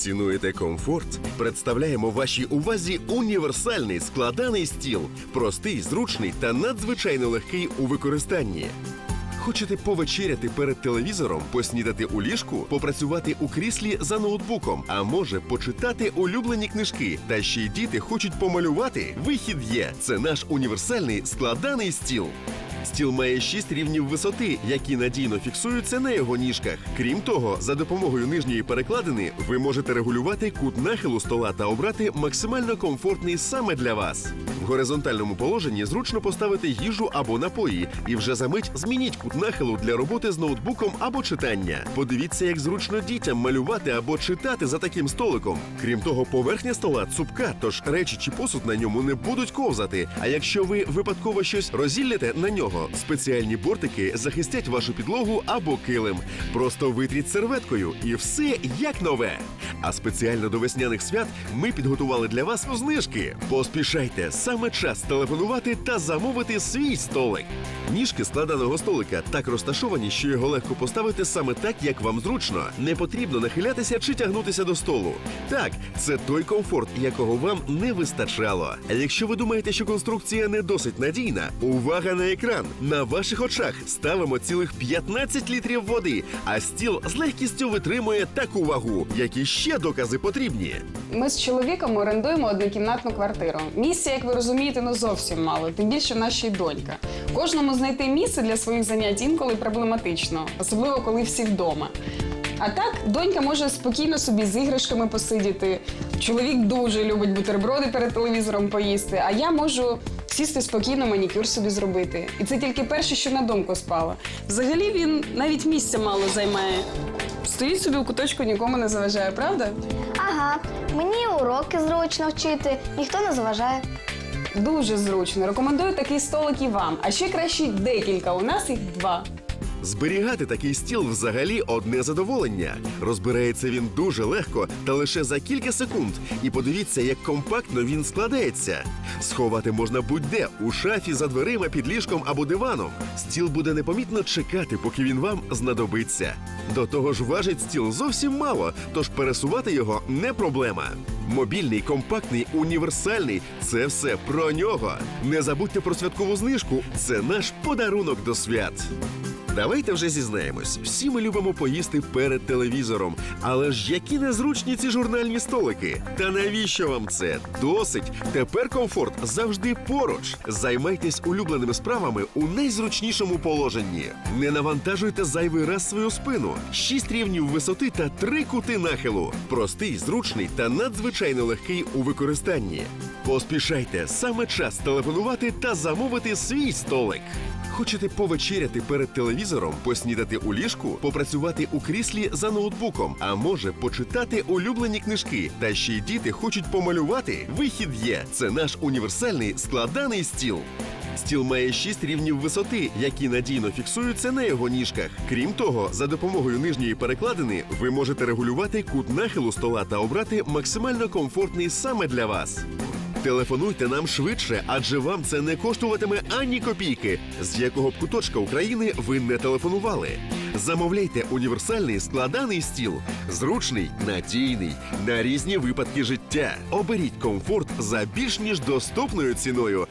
Цінуєте комфорт? Представляємо вашій увазі універсальний складаний стіл, простий, зручний та надзвичайно легкий у використанні. Хочете повечеряти перед телевізором, поснідати у ліжку, попрацювати у кріслі за ноутбуком, а може почитати улюблені книжки. Та ще й діти хочуть помалювати. Вихід є. Це наш універсальний складаний стіл. Стіл має шість рівнів висоти, які надійно фіксуються на його ніжках. Крім того, за допомогою нижньої перекладини ви можете регулювати кут нахилу стола та обрати максимально комфортний саме для вас. В горизонтальному положенні зручно поставити їжу або напої, і вже за мить змініть кут нахилу для роботи з ноутбуком або читання. Подивіться, як зручно дітям малювати або читати за таким столиком. Крім того, поверхня стола цупка, тож речі чи посуд на ньому не будуть ковзати. А якщо ви випадково щось розілляте на нього, спеціальні бортики захистять вашу підлогу або килим. Просто витріть серветкою, і все як нове. А спеціально до весняних свят ми підготували для вас знижки. Поспішайте, саме час телефонувати та замовити свій столик. Ніжки складаного столика так розташовані, що його легко поставити саме так, як вам зручно. Не потрібно нахилятися чи тягнутися до столу. Так, це той комфорт, якого вам не вистачало. А якщо ви думаєте, що конструкція не досить надійна, увага на екран. На ваших очах ставимо цілих 15 літрів води, а стіл з легкістю витримує таку вагу. Які ще докази потрібні? Ми з чоловіком орендуємо однокімнатну квартиру. Місця, як ви розумієте, ну зовсім мало, тим більше в нашій донька. Кожному знайти місце для своїх занять інколи проблематично, особливо коли всі вдома. А так, донька може спокійно собі з іграшками посидіти. Чоловік дуже любить бутерброди перед телевізором поїсти, а я можу сісти спокійно, манікюр собі зробити. І це тільки перше, що на думку спало. Взагалі він навіть місця мало займає. Стоїть собі у куточку, нікому не заважає, правда? Ага, мені уроки зручно вчити, ніхто не заважає. Дуже зручно. Рекомендую такий столик і вам. А ще краще декілька. У нас їх два. Зберігати такий стіл взагалі одне задоволення. Розбирається він дуже легко та лише за кілька секунд. І подивіться, як компактно він складається. Сховати можна будь-де у шафі за дверима, під ліжком або диваном. Стіл буде непомітно чекати, поки він вам знадобиться. До того ж, важить стіл зовсім мало, тож пересувати його не проблема. Мобільний, компактний, універсальний це все про нього. Не забудьте про святкову знижку. Це наш подарунок до свят. Давайте вже зізнаємось, всі ми любимо поїсти перед телевізором. Але ж які незручні ці журнальні столики. Та навіщо вам це? Досить. Тепер комфорт завжди поруч. Займайтесь улюбленими справами у найзручнішому положенні. Не навантажуйте зайвий раз свою спину. Шість рівнів висоти та три кути нахилу. Простий, зручний та надзвичайно легкий у використанні. Поспішайте, саме час телефонувати та замовити свій столик. Хочете повечеряти перед телевізором, поснідати у ліжку, попрацювати у кріслі за ноутбуком, а може почитати улюблені книжки. Та ще й діти хочуть помалювати. Вихід є. Це наш універсальний складаний стіл. Стіл має шість рівнів висоти, які надійно фіксуються на його ніжках. Крім того, за допомогою нижньої перекладини ви можете регулювати кут нахилу стола та обрати максимально комфортний саме для вас. Телефонуйте нам швидше, адже вам це не коштуватиме ані копійки, з якого б куточка України ви не телефонували. Замовляйте універсальний складаний стіл, зручний, надійний на різні випадки життя. Оберіть комфорт за більш ніж доступною ціною